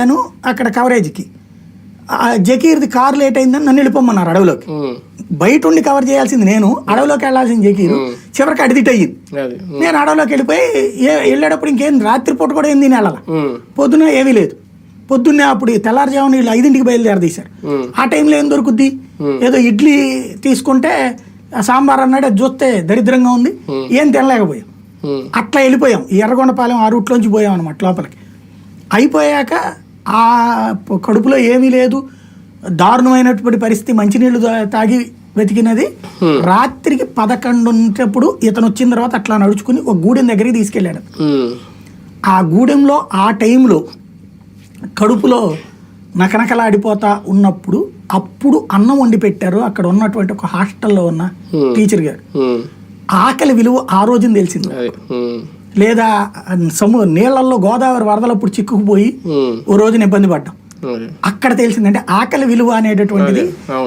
నేను అక్కడ కవరేజ్కి ఆ జకీర్ది కారు లేట్ అయిందని నన్ను వెళ్ళిపోమన్నారు అడవిలోకి. బయట ఉండి కవర్ చేయాల్సింది నేను. అడవిలోకి వెళ్ళాల్సింది జకీరు. చివరికి అడిదిట్ అయ్యింది నేను అడవిలోకి వెళ్ళిపోయి ఏ- వెళ్ళేటప్పుడు ఇంకేం రాత్రిపూట కూడా ఏం తిని వెళ్ళాల? పొద్దున్న ఏమీ లేదు. పొద్దున్నే అప్పుడు తెల్లారుజామున వీళ్ళు ఐదింటికి బయలుదేరదీశారు ఆ టైంలో ఏం దొరుకుద్ది? ఏదో ఇడ్లీ తీసుకుంటే సాంబార్ అన్నాడు అది చూస్తే దరిద్రంగా ఉంది. ఏం తినలేకపోయాం. అట్లా వెళ్ళిపోయాం. ఈ ఎర్రగొండపాలెం ఆ రూట్లోంచి పోయాం అనమాట లోపలికి. అయిపోయాక ఆ కడుపులో ఏమీ లేదు. దారుణమైనటువంటి పరిస్థితి మంచినీళ్ళు తాగి వెతికినది. రాత్రికి పదకొండు ఉన్నప్పుడు ఇతను వచ్చిన తర్వాత అట్లా నడుచుకుని ఒక గూడెం దగ్గరికి తీసుకెళ్ళాడు. ఆ గూడెంలో ఆ టైంలో కడుపులో నకనకలాడిపోతా ఉన్నప్పుడు అప్పుడు అన్నం వండి పెట్టారు. అక్కడ ఉన్నటువంటి ఒక హాస్టల్లో ఉన్న టీచర్ గారు. ఆకలి విలువ ఆ రోజున తెలిసింది. లేదా సము నీళ్ళల్లో గోదావరి వరదలప్పుడు చిక్కుకుపోయి ఓ రోజున ఇబ్బంది పడ్డాం. అక్కడ తెలిసిందంటే ఆకలి విలువ అనేటటువంటిది.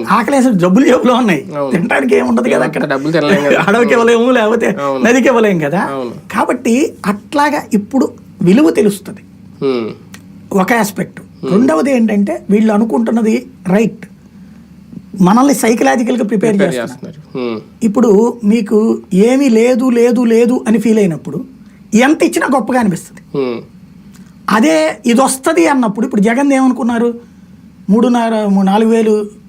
ఆకలి అసలు జబ్బులు జబ్బులు ఉన్నాయి. తినడానికి ఏముండదు కదా అక్కడ. అడవికి ఇవ్వలేము లేకపోతే. నదికి ఇవ్వలేం కదా. కాబట్టి అట్లాగా ఇప్పుడు విలువ తెలుస్తుంది. ఒక ఆస్పెక్ట్ రెండవది ఏంటంటే వీళ్ళు అనుకుంటున్నది రైట్ మనల్ని సైకలాజికల్గా ప్రిపేర్ ప్రిపేర్ చేస్తున్నారు. ఇప్పుడు మీకు ఏమీ లేదు లేదు లేదు అని ఫీల్ అయినప్పుడు ఎంత ఇచ్చినా గొప్పగా అనిపిస్తుంది. అదే ఇది వస్తుంది అన్నప్పుడు ఇప్పుడు జగన్ ఏమనుకున్నారు? మూడున్నర నాలుగు వేలు